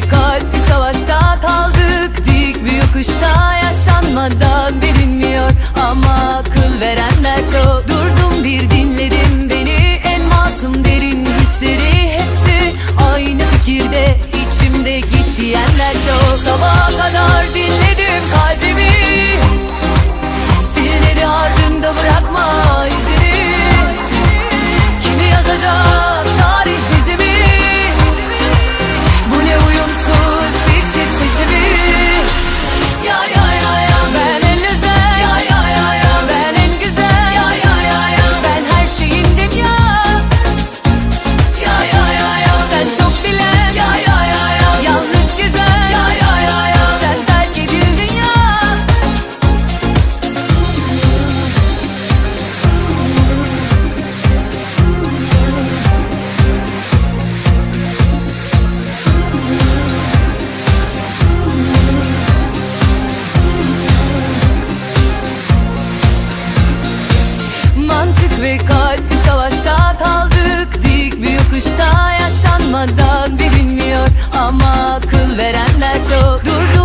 tek kalp bir savaşta kaldık. Dik bir yokuşta yaşanmadan bilinmiyor. Ama akıl verenler çok. Durdum bir dinledim. Beni En masum derin hisleri hepsi Aynı fikirde. İçimde git diyenler çok. Sabaha kadar dinledim kalbimi. ve kalp bir savaşta kaldık. Dik bir yokuşta yaşanmadan bilinmiyor. Ama akıl verenler çok durdu.